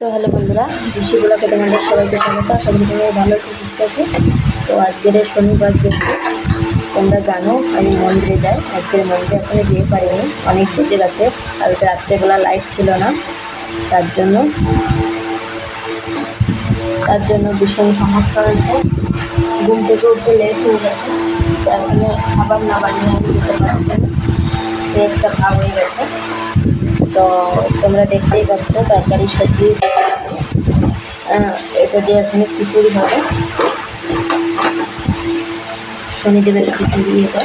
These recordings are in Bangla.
তো হ্যালো বন্ধুরা ঋষিগুলোকে তোমাদের সবাইকে স্বাগত। আশা করি তোমরা ভালো আছো, সুস্থ আছো। তো আজকের শনিবার যেহেতু, তোমরা জানো আমি মন্দিরে যাই। আজকের মন্দিরে এখনও যেতে পারিনি। অনেক বেজে গেছে কালকে রাত্রেবেলা লাইট ছিল না। তার জন্য তার জন্য ভীষণ সমস্যা হয়েছে। ঘুম থেকে উঠতে লেট হয়ে গেছে। তো এখনও খাবার না বানিয়ে আমি যেতে পারছি না। একটা ভাব হয়ে গেছে। তো তোমরা দেখতেই পাচ্ছ তরকারি সবজি এটা দিয়ে এখানে খিচুড়ি হবে। শনিদেবের খিচুড়ি এটা।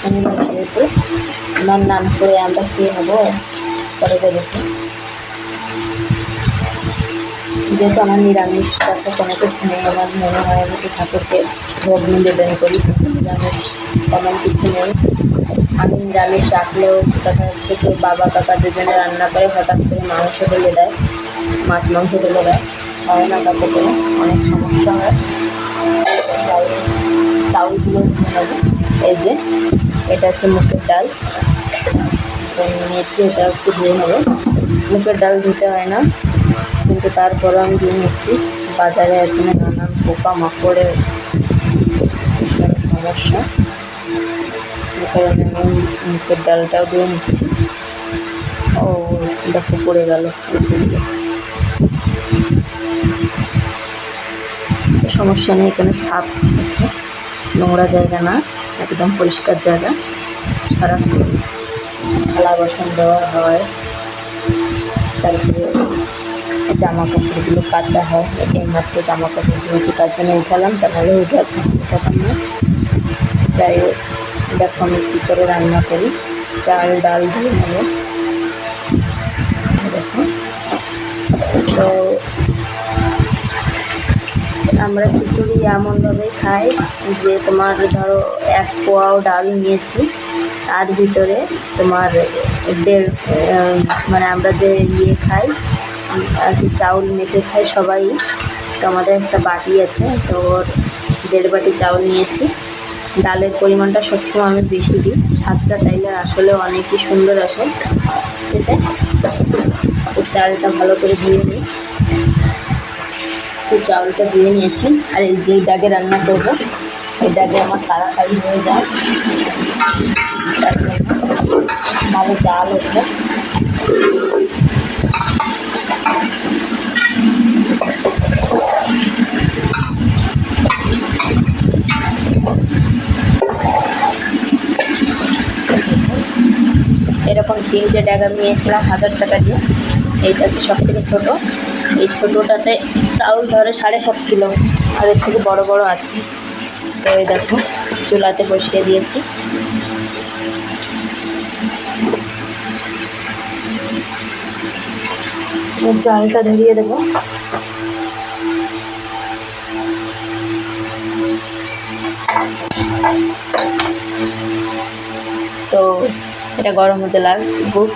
শনিদেবের নাম করে আমরা খেয়ে নেব। পরে দেখে। যেহেতু আমার নিরামিষ তাতে কোনো কিছু নেই আমার মনে হয় আমি তো ঠাকুরকে ভোগ নিবেদন করি। নিরামিষ তেমন কিছু নেই। আমি নিরামিষ রাখলেও দেখা যাচ্ছে কেউ বাবা, কাকা দুজনে রান্না করে হঠাৎ করে মাংস ঢেলে দেয়, মাছ মাংস ঢেলে দেয়। হয় না তাতে করে অনেক সমস্যা হয়। তাই চাউলগুলো এই যে, এটা হচ্ছে মুখের ডাল। নিয়েছি, এটা একটু ধুয়ে নেব। মুখের ডাল ধুতে হয় না। কিন্তু তারপরে আমি ধুয়ে নিচ্ছি। বাজারে এখানে নানান পোকা মাকড়ের ভীষণ সমস্যা। আমি মুখের ডালটাও দিয়ে নিচ্ছি। ও, দেখো, পড়ে গেল। সমস্যা নেই, এখানে সাপ আছে। নোংরা জায়গা না, একদম পরিষ্কার জায়গা। সারাক্ষণ থালা বাসন দেওয়া হয়। তারপরে জামা কাপড়গুলো কাচা হয় এই মাত্র জামা কাপড় ধুয়েছি তার জন্য উঠালাম তাহলে উঠে উঠাতাম যাই হোক, দেখো আমি কী করে রান্না করি। চাল, ডাল দিয়ে নেব তো আমরা খিচুড়ি এমনভাবে খাই যে তোমার ধরো এক পোয়াও ডাল নিয়েছি, তার ভিতরে তোমার দেড় মানে আমরা যে ইয়ে খাই আর কি চাউল মেপে খাই সবাই। তো আমাদের একটা বাটি আছে, তো দেড় বাটি চাউল নিয়েছি। ডালের পরিমাণটা সবসময় আমি বেশি দিই, স্বাদটা চাইলে আসলে অনেকই সুন্দর আসে। এতে তো চালটা ভালো করে ধুয়ে নিই। তো চাউলটা ধুয়ে নিয়েছি, আর এই যে ডাগে রান্না করব, এই ডাগে আমার তাড়াতাড়ি হয়ে যায়। ভালো চাল ওঠে এরকম তিনটে ড্যাগ আমি নিয়েছিলাম হাজার টাকা দিয়ে, এইটা হচ্ছে সব থেকে ছোটো। এই ছোটোটাতে চাউল ধরে সাড়ে সাত কিলো, আর এর থেকে বড় বড় আছে। তো এই দেখো, চুলাতে বসিয়ে দিয়েছি। চালটা ধরিয়ে দেবো। তো এটা গরম হতে লাগুক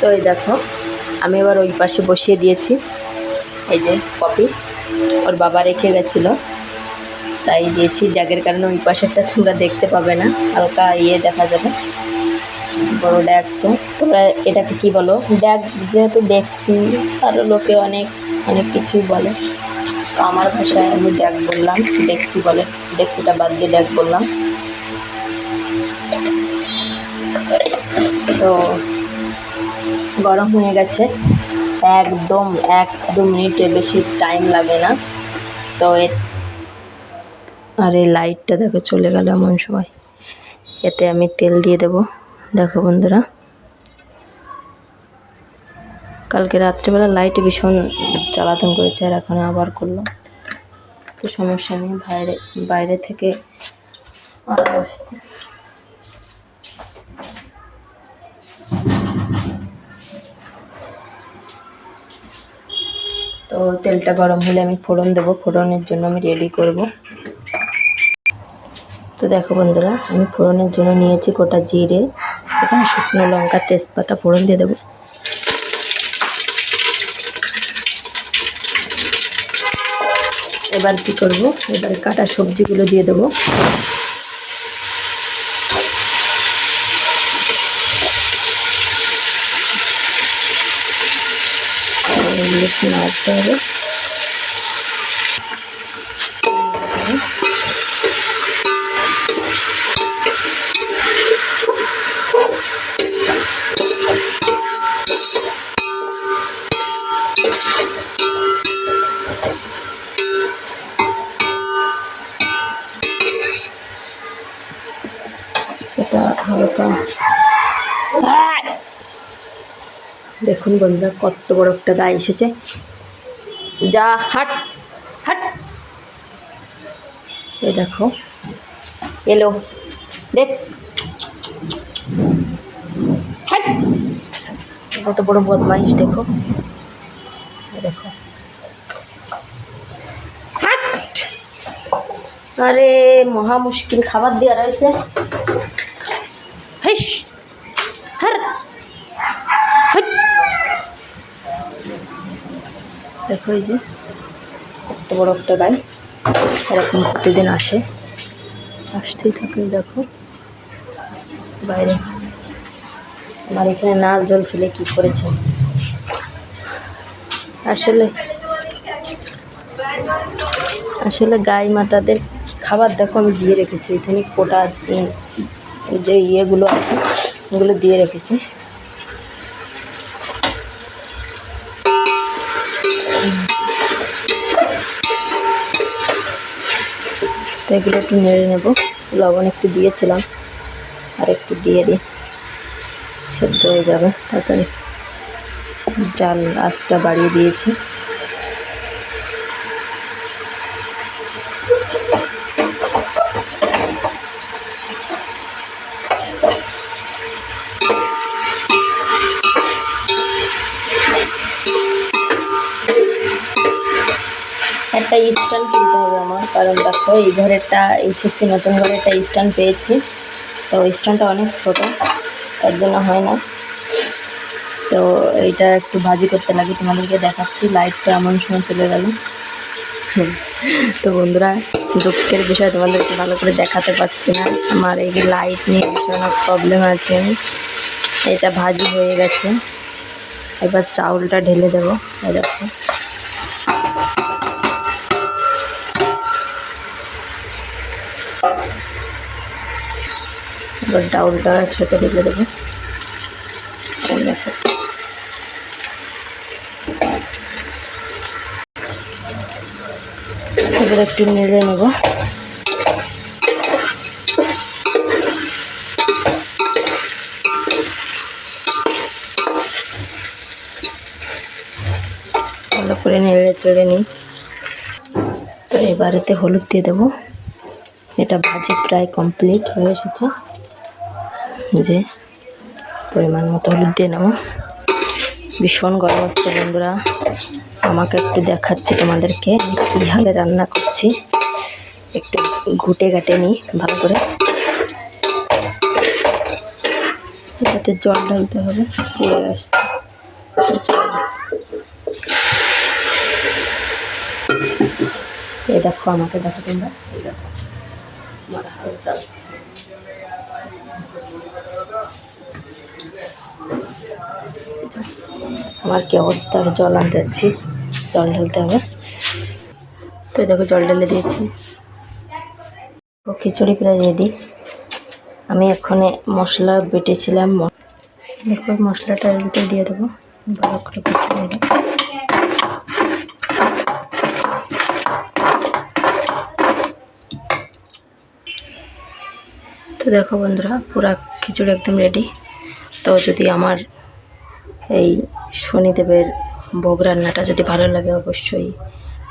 তো এই দেখো, আমি এবার ওই পাশে বসিয়ে দিয়েছি। এই যে কপি ওর বাবা রেখে গেছিল। তাই দিয়েছি। ড্যাগের কারণে ওই পাশেরটা তোমরা দেখতে পাবে না। হালকা ইয়ে দেখা যাবে। বড় ড্যাগ তো। তোমরা এটাকে কি বলো? ড্যাগ যেহেতু দেখছি আরও লোকে অনেক অনেক কিছুই বলে। তো আমার ভাষায় আমি ড্যাগ বললাম ডেকচি বলে। ডেকচিটা বাদ দিয়ে ড্যাগ বললাম। তো গরম হয়ে গেছে। একদম এক দু মিনিটের বেশি টাইম লাগে না। তো আর এই লাইটটা দেখো চলে গেল এমন সময়। এতে আমি তেল দিয়ে দেব। দেখো বন্ধুরা। কালকে রাত্রেবেলা লাইটে ভীষণ জ্বালাতন করেছে আর এখন আবার করলাম তো সমস্যা নেই, বাইরে বাইরে থেকে আসছে। তো তেলটা গরম হলে আমি ফোড়ন দেবো। ফোড়নের জন্য আমি রেডি করব। তো দেখো বন্ধুরা, আমি ফোড়নের জন্য নিয়েছি গোটা জিরে, এখানে শুকনো লঙ্কা, তেজপাতা ফোড়ন দিয়ে দেবো। এবার কি করব? এবার কাটা সবজিগুলো দিয়ে দেবো। একটু নাড়তে হবে এটা হালকা আয়! দেখুন বন্ধুরা, কত বড় একটা গায়ে এসেছে। যা, হাট হাট। এ দেখো, এলো। দেখ। কত বড় বদমাইশ, দেখো। দেখো। হাট। আরে, মহা মুশকিল খাবার দেওয়া রয়েছে। হেস হার হাট দেখো এই যে কত বড় একটা গাই, এরকম প্রতিদিন আসে। আসতেই থাকে দেখো। বাইরে। আমার এখানে নাল জল ফেলে কি করেছে? আসলে আসলে গাই মাতাদের খাবার দেখো, আমি দিয়ে রেখেছি। এখানে কোটা যে ইয়েগুলো আছে, ওগুলো দিয়ে রেখেছি। এগুলো একটু নেড়ে নেব। লবণ একটু দিয়েছিলাম, আর একটু দিয়ে দিই। সেদ্ধ হয়ে যাবে। তাড়াতাড়ি জাল আঁচটা বাড়িয়ে দিয়েছি। একটা স্ট্যান্ড কিনতে হবে আমার, কারণ দেখো এই ঘরেরটা এসেছে, নতুন ঘরে একটা স্ট্যান্ড পেয়েছি। তো স্ট্যান্ডটা অনেক ছোট, তার জন্য হয় না। তো এইটা একটু ভাজি করতে লাগে, তোমাদেরকে দেখাচ্ছি, লাইটটা এমন সময় চলে গেল। তো বন্ধুরা, দুঃখের বিষয় তোমাদেরকে ভালো করে দেখাতে পারছি না। আমার এই লাইট নিয়ে ভীষণ প্রবলেম আছে এটা ভাজি হয়ে গেছে। এবার চাউলটা ঢেলে দেবো, এই এবার ডাউলটা একসাথে ঢেলে দেবো। এবার একটু নেড়ে নেব। ভালো করে নেড়ে চেড়ে নিই। তো এবারেতে হলুদ দিয়ে দেবো। এটা ভাজি প্রায় কমপ্লিট হয়ে এসেছে। যে পরিমাণ মতো হলুদ দিয়ে নেব। ভীষণ গরম হচ্ছে বন্ধুরা। আমাকে একটু দেখাচ্ছি তোমাদেরকে কী হালে রান্না করছি। একটু ঘুটে ঘাটে নিই ভালো করে। এটাতে জল ঢালতে হবে, পুড়ে আসছে। এই দেখো আমাকে দেখো তোমরা। এই দেখো, আমার হাল চাল। আমার কি অবস্থা? জল আনতে যাচ্ছি। জল ঢালতে হবে। তো দেখো জল ঢেলে দিয়েছি। ও খিচুড়ি প্রায় রেডি আমি এক্ষণে মশলা বেটেছিলাম। দেখো মশলাটা এর ভিতরে দিয়ে দেবো। ভালো করে বেটে তো দেখো বন্ধুরা, পুরা খিচুড়ি একদম রেডি তো যদি আমার এই শনিদেবের ভোগ রান্নাটা যদি ভালো লাগে অবশ্যই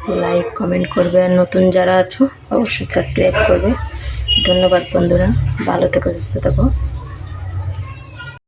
লাইক, কমেন্ট করবে। আর নতুন যারা আছো, অবশ্যই সাবস্ক্রাইব করবে। ধন্যবাদ বন্ধুরা। ভালো থেকো, সুস্থ থাকো।